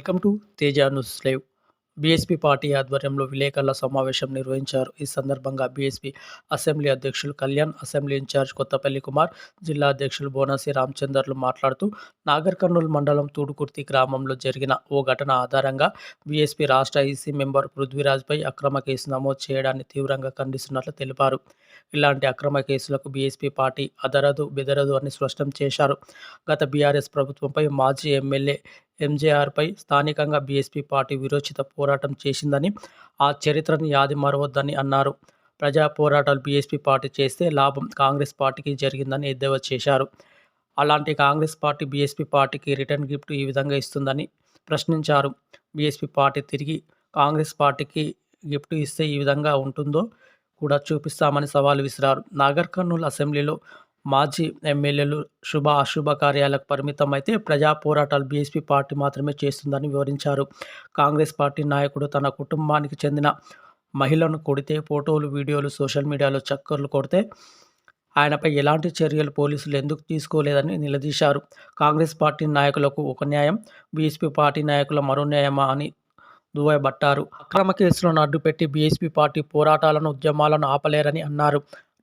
Welcome to Teja news live. BSP party ఆధ్వర్యంలో విలేకరుల సమావేశం నిర్వహించారు. ఈ సందర్భంగా బీఎస్పీ అసెంబ్లీ అధ్యక్షులు Kalyan assembly in charge Kothapalli Kumar జిల్లా అధ్యక్షులు బోనసి రామచందర్లు మాట్లాడుతూ నాగర్ కర్నూలు మండలం తూడుకుర్తి గ్రామంలో జరిగిన ఓ ఘటన ఆధారంగా బీఎస్పీ రాష్ట్ర ఈసీ మెంబర్ పృథ్వీరాజ్పై అక్రమ కేసు నమోదు చేయడాన్ని తీవ్రంగా ఖండిస్తున్నట్లు తెలిపారు. ఇలాంటి అక్రమ కేసులకు బీఎస్పీ పార్టీ అదరదు బెదరదు అని స్పష్టం చేశారు. గత బీఆర్ఎస్ ప్రభుత్వంపై మాజీ ఎమ్మెల్యే ఎంజేఆర్పై స్థానికంగా బీఎస్పీ పార్టీ విరోచిత పోరాటం చేసిందని ఆ చరిత్రను యాది మరవద్దని అన్నారు. ప్రజా పోరాటాలు బీఎస్పీ పార్టీ చేస్తే లాభం కాంగ్రెస్ పార్టీకి జరిగిందని ఎద్దేవా చేశారు. అలాంటి కాంగ్రెస్ పార్టీ బీఎస్పీ పార్టీకి రిటర్న్ గిఫ్ట్ ఈ విధంగా ఇస్తుందని ప్రశ్నించారు. బీఎస్పీ పార్టీ తిరిగి కాంగ్రెస్ పార్టీకి గిఫ్ట్ ఇస్తే ఈ విధంగా ఉంటుందో కూడా చూపిస్తామని సవాల్ విసిరారు. నాగర్ కర్నూలు అసెంబ్లీలో మాజీ ఎమ్మెల్యేలు శుభ అశుభ కార్యాలకు పరిమితం అయితే ప్రజా పోరాటాలు బీఎస్పీ పార్టీ మాత్రమే చేస్తుందని వివరించారు. కాంగ్రెస్ పార్టీ నాయకుడు తన కుటుంబానికి చెందిన మహిళను కొడితే ఫోటోలు వీడియోలు సోషల్ మీడియాలో చక్కర్లు కొడితే ఆయనపై ఎలాంటి చర్యలు పోలీసులు ఎందుకు తీసుకోలేదని నిలదీశారు. కాంగ్రెస్ పార్టీ నాయకులకు ఒక న్యాయం బీఎస్పీ పార్టీ నాయకుల మరో న్యాయమా అని దువ్వబట్టారు. అక్రమ కేసులను అడ్డుపెట్టి బీఎస్పీ పార్టీ పోరాటాలను ఉద్యమాలను ఆపలేరని అన్నారు.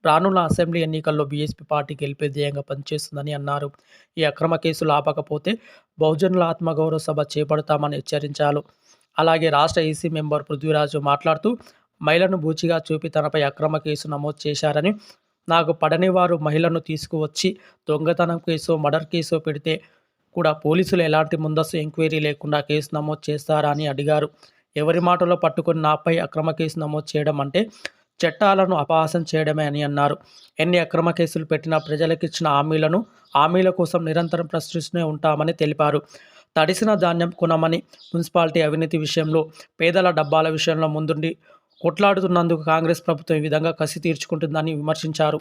రానున్న అసెంబ్లీ ఎన్నికల్లో బీఎస్పీ పార్టీ గెలిపే ధ్యేయంగా పనిచేస్తుందని అన్నారు. ఈ అక్రమ కేసులు ఆపకపోతే బహుజనుల ఆత్మగౌరవ సభ చేపడతామని హెచ్చరించారు. అలాగే రాష్ట్ర ఈసీ మెంబర్ పృథ్వీరాజు మాట్లాడుతూ మహిళను బూచిగా చూపి తనపై అక్రమ కేసు నమోదు చేశారని నాకు పడని వారు మహిళను తీసుకువచ్చి దొంగతనం కేసు మర్డర్ కేసు పెడితే కూడా పోలీసులు ఎలాంటి ముందస్తు ఎంక్వైరీ లేకుండా కేసు నమోదు చేస్తారా అని అడిగారు. ఎవరి మాటలో పట్టుకుని నాపై అక్రమ కేసు నమోదు చేయడం అంటే చట్టాలను అపహాసం చేయడమే అని అన్నారు. ఎన్ని అక్రమ కేసులు పెట్టినా ప్రజలకు ఇచ్చిన హామీలను హామీల కోసం నిరంతరం ప్రశ్నిస్తూనే ఉంటామని తెలిపారు. తడిసిన ధాన్యం కొనమని మున్సిపాలిటీ అవినీతి విషయంలో పేదల డబ్బాల విషయంలో ముందుండి కొట్లాడుతున్నందుకు కాంగ్రెస్ ప్రభుత్వం ఈ విధంగా కసి తీర్చుకుంటుందని విమర్శించారు.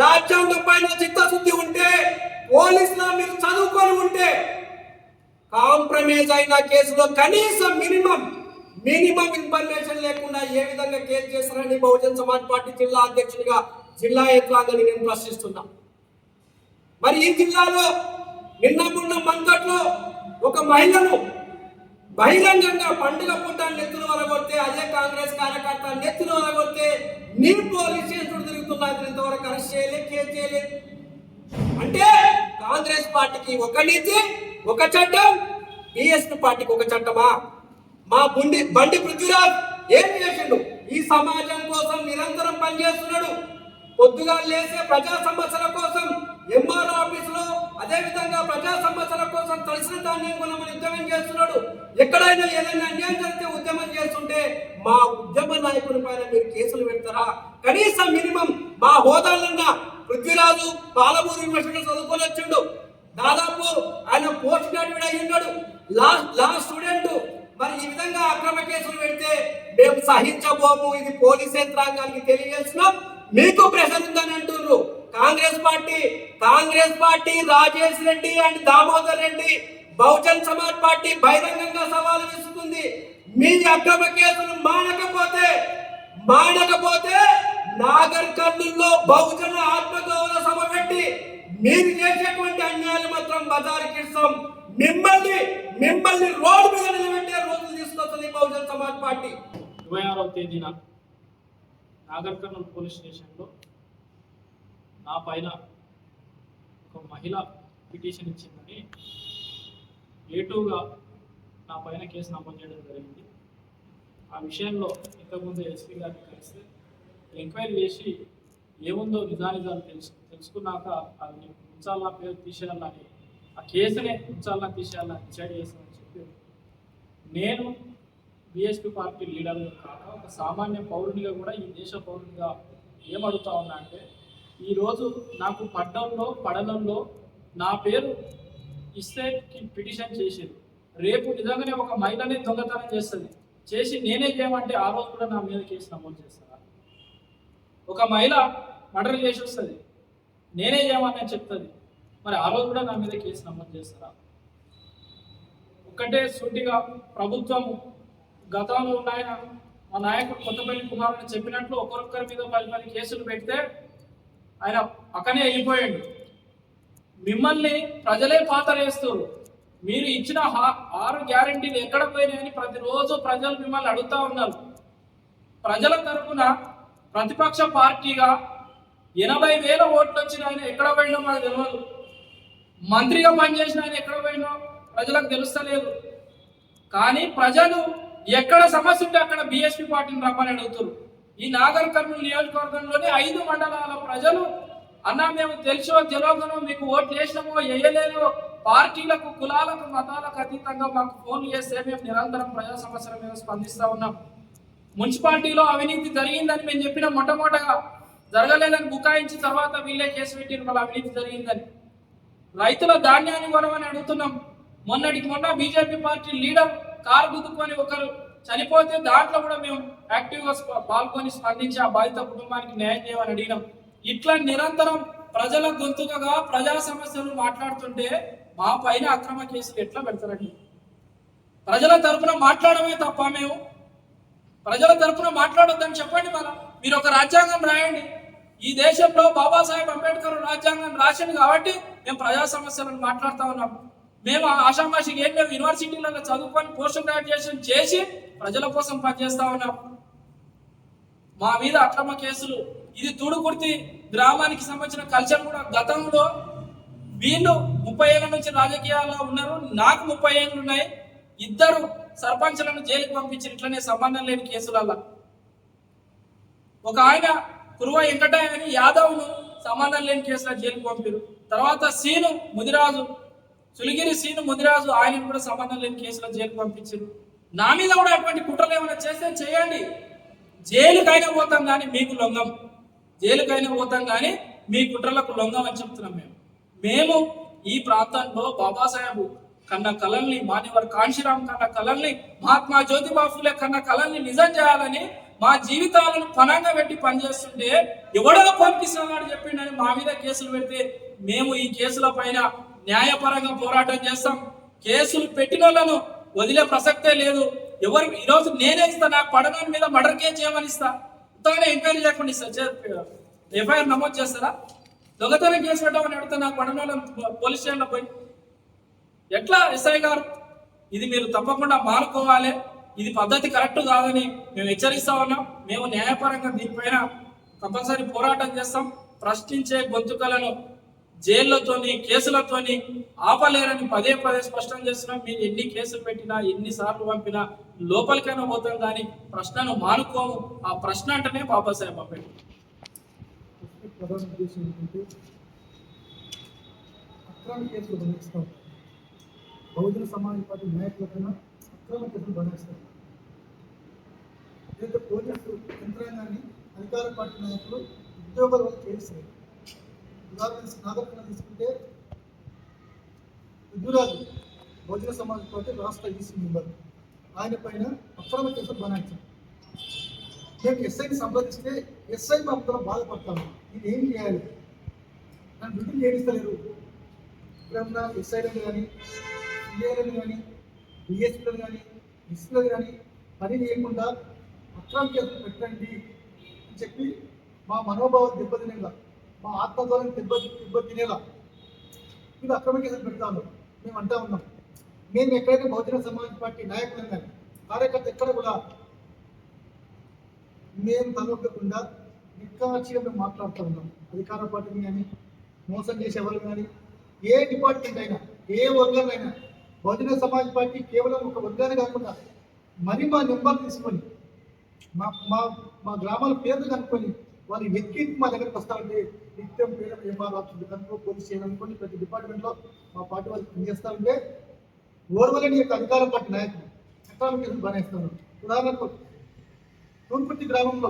రాజ్యాంగం పైన చిత్తశుద్ధి ఉంటే మీరు చదువుకొని ఉంటే కాంప్రమైజ్ అయిన కేసులో కనీసం మినిమం మినిమం ఇన్ఫర్మేషన్ లేకుండా ఏ విధంగా కేసు చేస్తారని బహుజన్ సమాజ్ పార్టీ జిల్లా అధ్యక్షుడిగా జిల్లా యంత్రాంగాన్ని నేను ప్రశ్నిస్తున్నా. మరి ఈ జిల్లాలో నిన్న మొన్న మంతట్లో ఒక మహిళను బహిరంగంగా పండుగ పూట నెత్తులు వరగొడితే అదే కాంగ్రెస్ కార్యకర్త నెత్తులు వరగొడితే నీ పోలీస్ స్టేషన్ తిరుగుతున్నారు ఇంతవరకు అరెస్ట్ చేయలేదు కేసు చేయలేదు. అంటే కాంగ్రెస్ పార్టీకి ఒక నీతి ఒక చట్టం బిఎస్పీ పార్టీకి ఒక చట్టమా? మా బుండి బండి పృథ్వీరాజ్ ఏం చేసిండు? ఈ సమాజం కోసం నిరంతరం పనిచేస్తున్నాడు. పొద్దుగా లేసే ప్రజా సమస్యల కోసం ఎంఆర్ఓ ఆఫీసులో అదే విధంగా ప్రజా సమస్యల కోసం తడిసిన ధాన్యం కొనమని ఉద్యమం చేస్తున్నాడు. ఎక్కడైనా ఏదైనా అన్యాయం జరిగితే ఉద్యమం చేస్తుంటే మా ఉద్యమ నాయకుని పైన మీరు కేసులు పెడతారా? కనీసం మినిమం మా హోదాలన్నా పృథ్వీరాజు పాలమూరు యూనివర్సిటీలో చదువుకొని వచ్చిండు. దాదాపు సహించబోము. ఇది పోలీస్ యంత్రాంగానికి తెలియజేస్తున్నాం. మీకు ప్రెషర్ ఉందని అంటున్నారు Congress party Congress party Rajesh Reddy and Damodar Reddy Bahujan Samaj party బహిరంగంగా సవాలు విసుకుంది మీ అక్రమ కేసులు మానకపోతే మానకపోతే నాగర్ కర్నూల్లో బహుజన ఆత్మగౌరవ సభ పెట్టి మీరు చేసేటువంటి అన్యాయాలు మాత్రం బజారుకి ఇస్తాం. మిమ్మల్ని మిమ్మల్ని రోడ్డు మీద నిలబెట్టే రోజులు తీసుకొస్తుంది బహుజన్ సమాజ్ పార్టీ. ఇరవై ఆరవ తేదీన నాగర్ కర్నూలు పోలీస్ స్టేషన్లో నా పైన ఒక మహిళ పిటిషన్ ఇచ్చిందని ఏటూగా నా పైన కేసు నమోదు చేయడం జరిగింది. ఆ విషయంలో ఇంతకుముందు ఎస్పీ గారిని కలిస్తే ఎంక్వైరీ చేసి ఏముందో నిజానిజాలు తెలుసు తెలుసుకున్నాక అది ఉంచాలా పేరు తీసేయాలని ఆ కేసునే ఉంచాలా తీసేయాలని డిసైడ్ చేస్తానని చెప్పి నేను బీఎస్పీ పార్టీ లీడర్ కాక ఒక సామాన్య పౌరునిగా కూడా ఈ దేశ పౌరునిగా ఏమడుగుతా ఉన్నా అంటే ఈరోజు నాకు పడ్డంలో పడడంలో నా పేరు ఇస్తే పిటిషన్ చేసేది. రేపు నిజంగానే ఒక మహిళని దొంగతనం చేస్తుంది. చేసి నేనే చేయమంటే ఆ రోజు కూడా నా మీద కేసు నమోదు చేస్తారా? ఒక మహిళ మర్డర్ చేసి వస్తుంది. నేనే చేయమని చెప్తుంది? మరి ఆ రోజు కూడా నా మీద కేసు నమోదు చేస్తారా? ఒక్కటే సూటిగా ప్రభుత్వం గతంలో ఉన్నాయన మా నాయకుడు కొత్తపల్లి కుమారుని చెప్పినట్లు ఒక్కొక్కరి మీద పది పది కేసులు పెడితే ఆయన అక్కనే వెళ్ళిపోయాడు మిమ్మల్ని ప్రజలే పాతరేస్తారు. మీరు ఇచ్చిన హా- ఆరు గ్యారంటీలు ఎక్కడ పోయినాయని ప్రతిరోజు ప్రజలు మిమ్మల్ని అడుగుతా ఉన్నారు. ప్రజల తరఫున ప్రతిపక్ష పార్టీగా ఎనభై వేల ఓట్లు వచ్చిన ఆయన ఎక్కడ పోయినా మాకు తెలియదు మంత్రిగా పనిచేసిన ఆయన ఎక్కడ పోయినా ప్రజలకు తెలుస్తలేదు. కానీ ప్రజలు ఎక్కడ సమస్య ఉంటే అక్కడ బీఎస్పీ పార్టీని రమ్మని అడుగుతారు ఈ నాగర్ కర్నూలు నియోజకవర్గంలోని ఐదు మండలాల ప్రజలు అన్న మేము తెలుసో తెలియకనో మీకు ఓట్లు వేసినామో వేయలేదో పార్టీలకు కులాలకు మతాలకు అతీతంగా మాకు ఫోన్లు చేస్తే మేము నిరంతరం ప్రజా సమస్యల మీద స్పందిస్తూ ఉన్నాం. మున్సిపాలిటీలో అవినీతి జరిగిందని మేము చెప్పిన మొట్టమొదటగా జరగలేదని బుకాయించి తర్వాత వీళ్ళే కేసు పెట్టిన వాళ్ళ అవినీతి జరిగిందని. రైతుల ధాన్యాన్ని కొనమని అడుగుతున్నాం. మొన్నటికి మొన్న బీజేపీ పార్టీ లీడర్ కారు గుద్దుకొని ఒకరు చనిపోతే దాంట్లో కూడా మేము యాక్టివ్గా పాల్గొని స్పందించి ఆ బాధిత కుటుంబానికి న్యాయం చేయమని అడిగినాం. ఇట్లా నిరంతరం ప్రజల గొంతుకగా ప్రజా సమస్యలు మాట్లాడుతుంటే మా పైన అక్రమ కేసులు ఎట్లా పెడతారండి? ప్రజల తరపున మాట్లాడమే తప్ప మేము ప్రజల తరపున మాట్లాడొద్దని చెప్పండి మన మీరు ఒక రాజ్యాంగం రాయండి. ఈ దేశంలో బాబాసాహెబ్ అంబేద్కర్ రాజ్యాంగం రాసింది కాబట్టి మేము ప్రజా సమస్యలను మాట్లాడుతూ ఉన్నాం. మేము ఆషామాషికి ఏం లేవు. యూనివర్సిటీలలో చదువుకొని పోస్ట్ గ్రాడ్యుయేషన్ చేసి ప్రజల కోసం పనిచేస్తా ఉన్నాం. మా మీద అక్రమ కేసులు. ఇది తుడుకుర్తి గ్రామానికి సంబంధించిన కల్చర్ కూడా గతంలో వీళ్ళు ముప్పై ఏళ్ళ నుంచి రాజకీయాల్లో ఉన్నారు. నాకు ముప్పై ఏళ్ళు ఉన్నాయి. ఇద్దరు సర్పంచ్లను జైలుకి పంపించిన ఇట్లనే సంబంధం లేని కేసులల్లో. ఒక ఆయన కురువ వెంకటయ్య అని యాదవ్ను సంబంధం లేని కేసులో జైలుకి పంపారు. తర్వాత సీను ముదిరాజు సులిగిరి సీను ముదిరాజు ఆయన కూడా సంబంధం లేని కేసులో జైలు పంపించారు. నా మీద కూడా అటువంటి కుట్రలు ఏమైనా చేస్తే చేయండి. జైలుకైనా పోతాం కానీ మీకు లొంగం. జైలుకైనా పోతాం కానీ మీ కుట్రలకు లొంగం అని చెప్తున్నాం మేము. మేము ఈ ప్రాంతంలో బాబాసాహెబ్ కన్న కళల్ని మానేవారు కాంశీరామ్ కన్న కళల్ని మహాత్మా జ్యోతిబా ఫులే కన్న కళల్ని నిజం చేయాలని మా జీవితాలను పనంగా పెట్టి పనిచేస్తుంటే ఎవడో పంపిస్తున్నాడు చెప్పిండని మా మీద కేసులు పెడితే మేము ఈ కేసుల పైన న్యాయపరంగా పోరాటం చేస్తాం. కేసులు పెట్టిన వాళ్ళను వదిలే ప్రసక్తే లేదు. ఎవరు ఈరోజు నేనే ఇస్తా నాకు పడనోని మీద మర్డర్ కేసు చేయమని ఇస్తా? ఉత్తగానే ఎంక్వైరీ లేకుండా ఇస్తా. ఎఫ్ఐఆర్ నమోదు చేస్తారా? దొంగతనం కేసు పెట్టమని అడిగితే నాకు పడనోళ్ళని పోలీస్ స్టేషన్లో పోయి. ఎట్లా ఎస్ఐ గారు? ఇది మీరు తప్పకుండా మానుకోవాలి. ఇది పద్ధతి కరెక్ట్ కాదని మేము హెచ్చరిస్తా ఉన్నాం. మేము న్యాయపరంగా దీనిపైన తప్పనిసరి పోరాటం చేస్తాం. ప్రశ్నించే గొంతుకలను జైళ్ళతోని కేసులతోని ఆపలేరని పదే పదే స్పష్టం చేస్తున్నాం. మీరు ఎన్ని కేసులు పెట్టినా ఎన్ని సార్లు పంపినా లోపలికైనా పోతాం కానీ ప్రశ్నను మానుకోము. ఆ ప్రశ్న అంటేనే బాబాసాహెబ్ అంబేద్కర్. ప్రధాన ఉద్దేశం ఏంటంటే అక్రమ కేసులు బనాయిస్తాం బహుజన సమాజ్ పార్టీ నాయకుల పైన అక్రమ కేసులు బనాయిస్తాం లేదా పోలీసు యంత్రాంగాన్ని అధికార పార్టీ నాయకులు ఉద్యోగాలు చేస్తారు ఉదాహరణ తీసుకుంటే విద్యురాజు భోజన సమాజ్ పార్టీ రాష్ట్ర ఈసీ మెంబర్. ఆయన పైన అక్రమ కేసులు బనాయించాం నేను ఎస్ఐని సంప్రదిస్తే ఎస్ఐ మా అందరం నేను ఏం చేయాలి? నన్ను డ్యూటీ చేయిస్తలేరు ఇప్పుడన్నా ఎస్ఐలను కానీ సిఐలను కానీ డిఎస్పీలను కానీ ఎస్పీలను కానీ పని చేయకుండా అక్రమ కేసులు పెట్టండి అని చెప్పి మా మనోభావం దెబ్బతినేలా మా ఆత్మగౌరవం దెబ్బ దెబ్బతినేలా మీరు అక్రమ కేసులు పెడతాను. మేము అంటా ఉన్నాం. మేము ఎక్కడైతే బహుజన సమాజ్ పార్టీ నాయకులు కానీ కార్యకర్త ఎక్కడ కూడా మేము తలొక్కకుండా నిర్కాక్షిగా మేము మాట్లాడుతూ ఉన్నాం. అధికార పార్టీని కానీ మోసం చేసే ఎవరు కానీ ఏ డిపార్ట్మెంట్ అయినా ఏ వర్గం అయినా బహుజన సమాజ్ పార్టీ కేవలం ఒక వర్గాన్ని కాకుండా మరి మా నెంబర్ తీసుకొని మా మా మా గ్రామాల పేర్లు కనుక్కొని వాళ్ళు వెతికి మా దగ్గరికి వస్తామంటే నిత్యం పేరు ఎంఆర్ కనుక పోలీస్ చేయాలనుకోండి అనుకోని ప్రతి డిపార్ట్మెంట్లో మా పార్టీ వాళ్ళు పనిచేస్తామంటే ఓర్వలని యొక్క అధికారం పార్టీ నాయకులు ఎకనామిక్ కేసులు బానేస్తున్నారు ఉదాహరణకు తూర్పుర్తి గ్రామంలో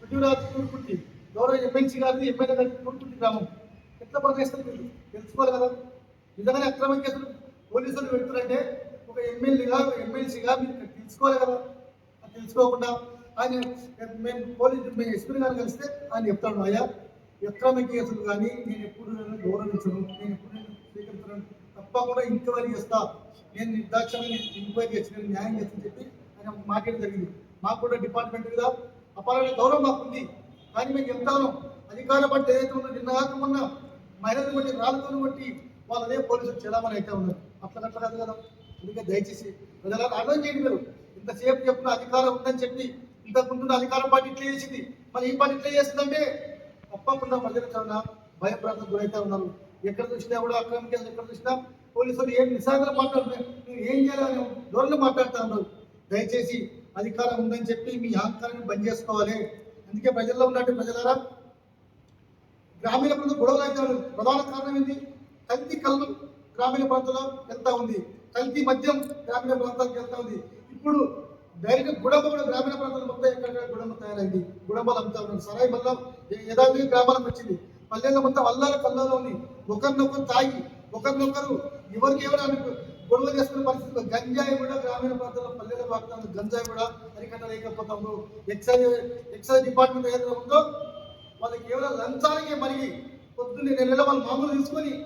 పృథ్వీరాజ్ తూర్పుర్తి గౌరవ ఎమ్మెల్సీ గారిది ఎమ్మెల్యే గారి తూర్పుర్తి గ్రామం. ఎట్లా పనిచేస్తారు మీరు? తెలుసుకోవాలి కదా. నిజంగానే అక్రమ కేసులు పోలీసులు పెడుతున్నారంటే ఒక ఎమ్మెల్యేగా ఎమ్మెల్సీగా మీరు తెలుసుకోవాలి కదా. అది తెలుసుకోకుండా ఆయన మేము పోలీసు మేము ఎస్పీ గారు కలిస్తే ఆయన చెప్తాడు అయ్యా అక్రమ కేసులు కానీ నేను ఎప్పుడు నేను గౌరవించను నేను ఎప్పుడు నేను స్వీకరించను తప్పకుండా ఇంక్వైరీ చేస్తా నేను నిర్దాక్షణంగా నేను ఎంక్వైరీ చేసి నేను న్యాయం చేస్తాను చెప్పి ఆయన మాట్లాడడం జరిగింది. మాకు కూడా డిపార్ట్మెంట్ మీద అపారమైన గౌరవం మాకు ఉంది. కానీ మేము చెప్తాను అధికార పట్టి ఏదైతే ఉందో నిన్న కాక మొన్న బట్టి రాళ్ళతో బట్టి వాళ్ళు అదే పోలీసులు చెలామణి అయితే ఉన్నారు. అట్లా అట్లా కాదు కదా. అందుకే దయచేసి ప్రజలకు అర్థం చేయండి మీరు. ఇంతసేపు చెప్పిన అధికారం ఉందని చెప్పి ఇంతకు ముందు అధికారం పార్టీ ఇట్లా చేసింది. మరి ఈ పార్టీ ఇట్లా చేస్తుందంటే తప్పకుండా ప్రజలు చాలా భయప్రాంతం గురైతే ఉన్నారు. ఎక్కడ చూసినా కూడా అక్రమ కేసులు ఎక్కడ చూసినా పోలీసులు ఏం నిశాగర మాట్లాడుతున్నారు నువ్వు ఏం చేయాలని ధోరణి మాట్లాడుతూ ఉన్నారు. దయచేసి అధికారం ఉందని చెప్పి మీ అహంకారాన్ని బంద్ చేసుకోవాలి. అందుకే ప్రజల్లో ఉన్నట్టు ప్రజలారా గ్రామీణ ప్రాంతం గొడవలు అయితే ప్రధాన కారణం ఏంటి కల్తీ కళ్ళు గ్రామీణ ప్రాంతంలో వెళ్తా ఉంది. కల్తీ మద్యం గ్రామీణ ప్రాంతాలకు వెళ్తా ఉంది. ఇప్పుడు డైరెక్ట్ గుడమ కూడా గ్రామీణ ప్రాంతాలు మొత్తం ఎక్కడ గుడమ తయారైంది. గుడంబలు అమ్ముతా ఉన్నారు. సరాయి బల్లం యథావిధి గ్రామాలకు వచ్చింది. పల్లెల్లో మొత్తం అల్లాల కల్లలో ఉంది. ఒకరినొకరు తాగి ఒకరినొకరు ఎవరికి ఎవరు గొడవ చేసుకునే పరిస్థితుల్లో గంజాయి కూడా గ్రామీణ ప్రాంతాల్లో పల్లెల్లో వాడుతా గంజాయి కూడా అరికట్టలేకపోతా ఉన్నారు ఎక్సైజ్ ఎక్సైజ్ డిపార్ట్మెంట్ ఏదైనా ఉందో వాళ్ళకి కేవలం లంచానికే మరి పొద్దున్నే నెల వాళ్ళు మామూలు తీసుకొని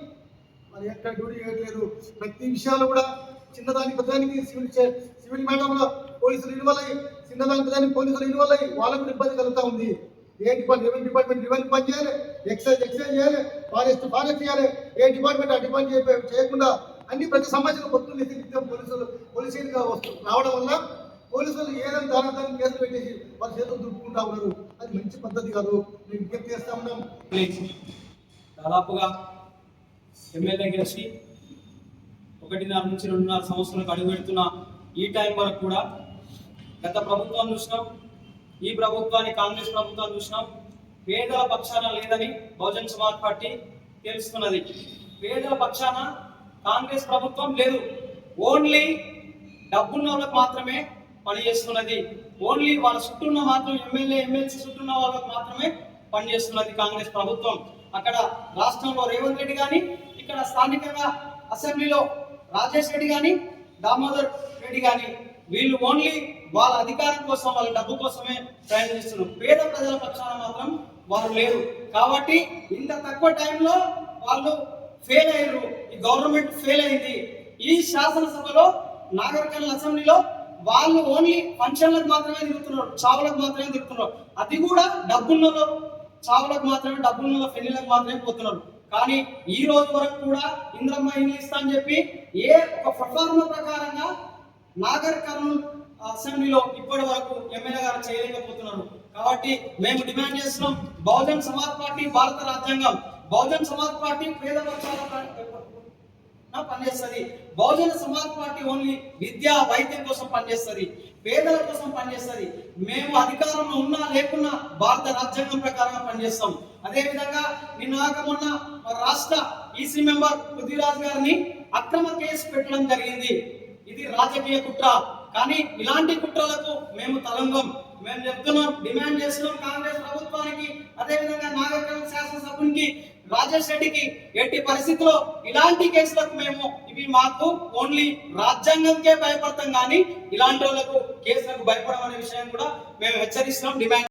మరి ఎక్కడ డ్యూటీ చేయట్లేదు. ప్రతి విషయాలు కూడా చిన్నదానికి పెద్దదానికి సివిల్ చే- సివిల్ మ్యాటర్లో పోలీసులు ఇన్వాల్వ్ అయ్యి చిన్నదానికి పెద్దదానికి పోలీసులు ఇన్వాల్వ్ అయ్యి వాళ్ళకు ఇబ్బంది కలుగుతా ఉంది. ఏ డిపార్ట్మెంట్ రెవెన్యూ డిపార్ట్మెంట్ రెవెన్యూ పని చేయాలి? ఎక్సైజ్ ఎక్సైజ్ చేయాలి ఫారెస్ట్ ఫారెస్ట్ చేయాలి. ఏ డిపార్ట్మెంట్ ఆ డిపార్ట్మెంట్ చేయకుండా అన్ని ప్రతి సమస్యలు పొత్తులు నిత్యం పోలీసులు పోలీసులుగా వస్తు రావడం వల్ల పోలీసులు ఏదైనా దాని దాని కేసులు పెట్టేసి వాళ్ళ చేతులు దుప్పుకుంటా ఉన్నారు. అది మంచి పద్ధతి కాదు. మేము విజ్ఞప్తి చేస్తా ఉన్నాం. దాదాపుగా ఎమ్మెల్యే గెలిచి ఒకటిన్నర నుంచి రెండున్నర సంవత్సరాలకు అడుగు పెడుతున్న ఈ టైం వరకు కూడా గత ప్రభుత్వం చూసినాం ఈ ప్రభుత్వాన్ని కాంగ్రెస్ ప్రభుత్వం చూసినాం. పేదల పక్షాన లేదని బహుజన్ సమాజ్ పార్టీ తెలుస్తున్నది పేదల పక్షాన కాంగ్రెస్ ప్రభుత్వం లేదు. ఓన్లీ డబ్బున్న వాళ్ళకు మాత్రమే పనిచేస్తున్నది. ఓన్లీ వాళ్ళ చుట్టూన్న మాత్రం ఎమ్మెల్యే ఎమ్మెల్సీ చుట్టూన్న వాళ్ళకు మాత్రమే పనిచేస్తున్నది కాంగ్రెస్ ప్రభుత్వం. అక్కడ రాష్ట్రంలో రేవంత్ రెడ్డి కానీ ఇక్కడ స్థానికంగా అసెంబ్లీలో రాజేష్ రెడ్డి కానీ దామోదర్ రెడ్డి కానీ వీళ్ళు ఓన్లీ వాళ్ళ అధికారం కోసం వాళ్ళ డబ్బు కోసమే ప్రయత్నిస్తున్నారు పేద ప్రజల పక్షాన మాత్రం వారు లేరు. కాబట్టి ఇంత తక్కువ టైంలో వాళ్ళు ఫెయిల్ అయ్యారు. ఈ గవర్నమెంట్ ఫెయిల్ అయింది. ఈ శాసనసభలో నాగరికల్ అసెంబ్లీలో వాళ్ళు ఓన్లీ ఫంక్షన్లకు మాత్రమే తిరుగుతున్నారు. చావులకు మాత్రమే తిరుగుతున్నారు. అది కూడా డబ్బుల్లో చావులకు మాత్రమే డబ్బుల్లో పెళ్ళిలకు మాత్రమే పోతున్నారు. కానీ ఈ రోజు వరకు కూడా ఇంద్రమ్మ ఇల్లు ఇస్తా అని చెప్పి ఏ ఒక ప్రఫార్మ ప్రకారంగా నాగర్ అసెంబ్లీలో ఇప్పటి వరకు ఎమ్మెల్యే గారు చేయలేకపోతున్నారు. కాబట్టి మేము డిమాండ్ చేస్తున్నాం బహుజన్ సమాజ్ పార్టీ భారత రాజ్యాంగం బహుజన్ సమాజ్ పార్టీ పేద పక్షాల పనిచేస్తుంది బహుజన సమాజ్ పార్టీ ఓన్లీ విద్యా వైద్యం కోసం పనిచేస్తుంది పేదల కోసం పనిచేస్తుంది మేము అధికారంలో ఉన్నా లేకున్నా భారత రాజ్యాంగం ప్రకారంగా పనిచేస్తాం అదే విధంగా నిన్న మొన్న రాష్ట్ర ఈసీ మెంబర్ పృథ్వీరాజ్ గారిని అక్రమ కేసు పెట్టడం జరిగింది. ఇది రాజకీయ కుట్ర. కానీ ఇలాంటి కుట్రలకు మేము తలంగం మేము చెప్తున్నాం డిమాండ్ చేస్తున్నాం కాంగ్రెస్ ప్రభుత్వానికి అదే విధంగా నాగరికం శాసనసభ్యునికి రాజేష్ రెడ్డికి ఎట్టి పరిస్థితిలో ఇలాంటి కేసులకు మేము ఇవి మాకు ఓన్లీ రాజ్యాంగంకే భయపడతాం కానీ ఇలాంటి వాళ్ళకు కేసులకు భయపడమనే విషయం కూడా మేము హెచ్చరిస్తున్నాం డిమాండ్